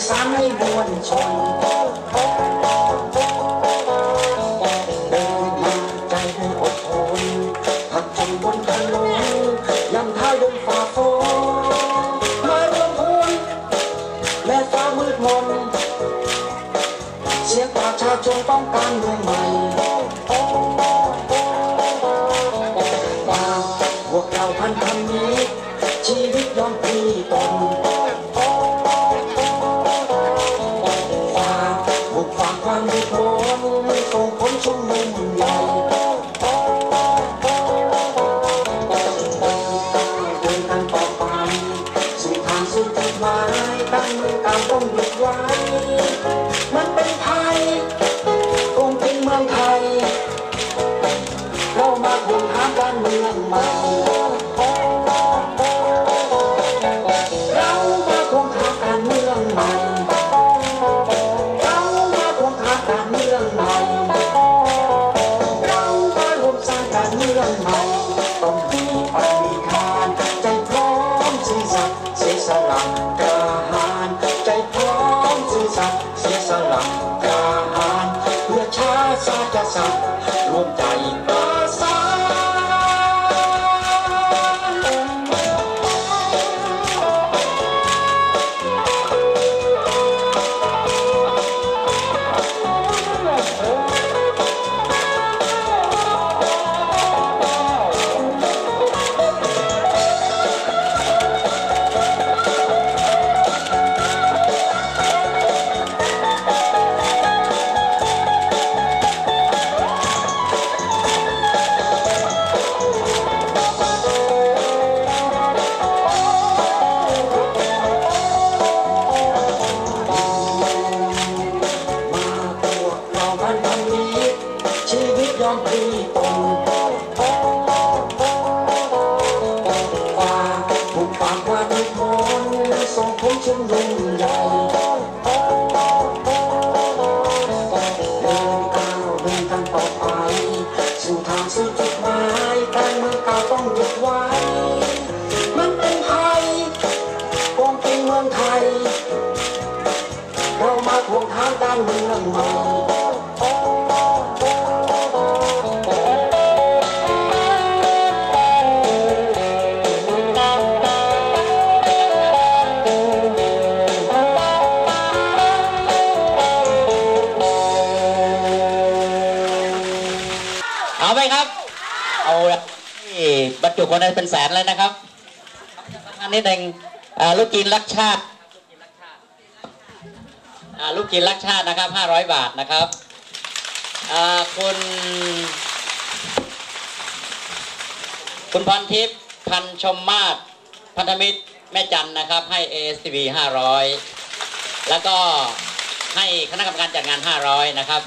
สื่อสารให้มวลชนเดินมาใจให้อดทนผักจนบนถนนยำท้ายลมฝ่าฝนมารวมพลแม่ฟ้ามืดมนเสียงประชาชนต้องการเมืองใหม่ ฝ่ ปฏิทาน ใจพร้อมซื่อสัตย์เสียสละกาหาญใจพร้อมซื่อสัตย์เสียสละกาหาญเพื่อชาติศาสตร์สัตย์รวมใจ ไทยเรามาทวงทางการเมืองใหม่ เอาไหมครับ เอาละที่บรรจุคนได้เป็นแสนเลยนะครับอันนี้หนึ่งลูกกินรักชาติลูกกินรักชาตินะครับห้าร้อยบาทนะครับคุณคุณพรทิพย์พันชมมาศพันธมิตรแม่จันนะครับ ให้ ASTV 500แล้วก็ให้คณะกรรมการจัดงาน500นะครับ